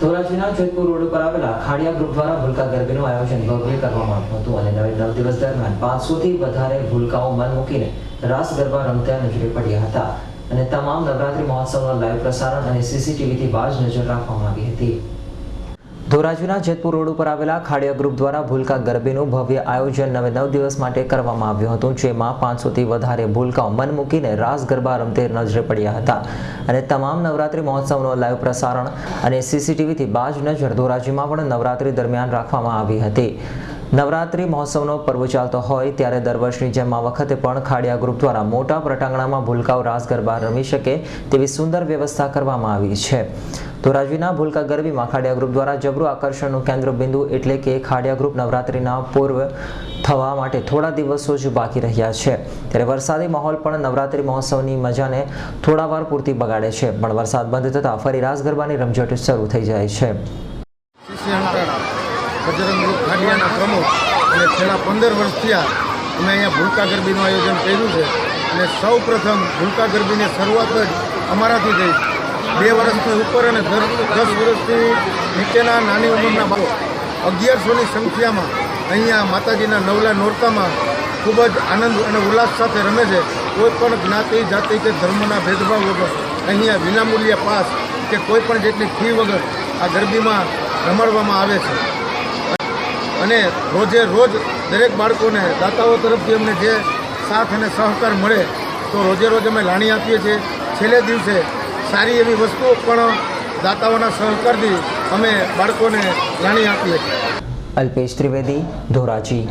ધોરાજીના Jetpur road ઉપર આવેલા Khadia group દ્વારા ભૂલકા ગરબીનું આયોજન ભવ્ય કરવામાં આવ્યું હતું અને નવે નવ દિવસ દરમિયાન પાંચસો થી વધારે ભૂલકાઓ મન મૂકીને રાસ ગરબા રમતા નજરે પડ્યા હતા. અને તમામ નવરાત્રી મહોત્સવનો લાઈવ પ્રસારણ અને સીસીટીવીથી બાજ નજર રાખવામાં આવી હતી. ધોરાજીના જેતપુર રોડ ઉપર આવેલા ખાડિયા ગ્રુપ દ્વારા ભૂલકા ગરબીનું ભવ્ય આયોજન નવે નવ દિવસ માટે કરવામાં આવ્યું હતું, જેમાં પાંચસોથી વધારે ભૂલકાઓ મન મૂકીને રાસ ગરબા રમતે નજરે પડ્યા હતા. અને તમામ નવરાત્રી મહોત્સવનો લાઈવ પ્રસારણ અને સીસીટીવીથી બાજ નજર ધોરાજીમાં પણ નવરાત્રી દરમિયાન રાખવામાં આવી હતી. નવરાત્રી મહોત્સવનો પર્વ ચાલતો હોય ત્યારે દર વર્ષની જેમ આ વખતે પણ ખાડિયા ગ્રુપ દ્વારા મોટા પ્રટાંગણામાં ભૂલકાઓ રાસ ગરબા રમી શકે તેવી સુંદર વ્યવસ્થા કરવામાં આવી છે. ધોરાજીના ભૂલકા ગરબીમાં ખાડિયા ગ્રુપ દ્વારા જબરું આકર્ષણનું કેન્દ્ર બિંદુ એટલે કે ખાડિયા ગ્રુપ નવરાત્રિના પૂર્વ થવા માટે થોડા દિવસો જ બાકી રહ્યા છે. ત્યારે વરસાદી માહોલ પણ નવરાત્રિ મહોત્સવની મજાને થોડા વાર પૂરતી બગાડે છે. પણ વરસાદ બંધ થતાં ફરી રાસ ગરબાની રમઝટ શરૂ થઈ જાય છે. અને અમે અહીંયા ભૂલકા ગરબીનું આયોજન કર્યું છે. અને સૌ પ્રથમ ભૂલકા ગરબીની શરૂઆત જ અમારાથી થઈ બે વર્ષથી ઉપર અને દસ વર્ષથી નીચેના નાની ઉંમરના બાળકો. અગિયારસોની સંખ્યામાં અહીંયા માતાજીના નવલા નોરતામાં ખૂબ જ આનંદ અને ઉલ્લાસ સાથે રમે છે. કોઈ પણ જ્ઞાતિ, જાતિ કે ધર્મના ભેદભાવ વગર અહીંયા વિનામૂલ્ય પાસ કે કોઈ પણ જેટલી ફી વગર આ ગરબીમાં રમાડવામાં આવે છે. અને રોજે રોજ દરેક બાળકોને દાતાઓ તરફથી અમને જે સાથ અને સહકાર મળે, તો રોજે રોજ અમે લાણી આપીએ છીએ. છેલ્લે દિવસે સારી એવી વસ્તુઓ પણ દાતાઓના સહકારથી અમે બાળકોને જાણી આપીએ અલ્પેશ ત્રિવેદી ધોરાજી.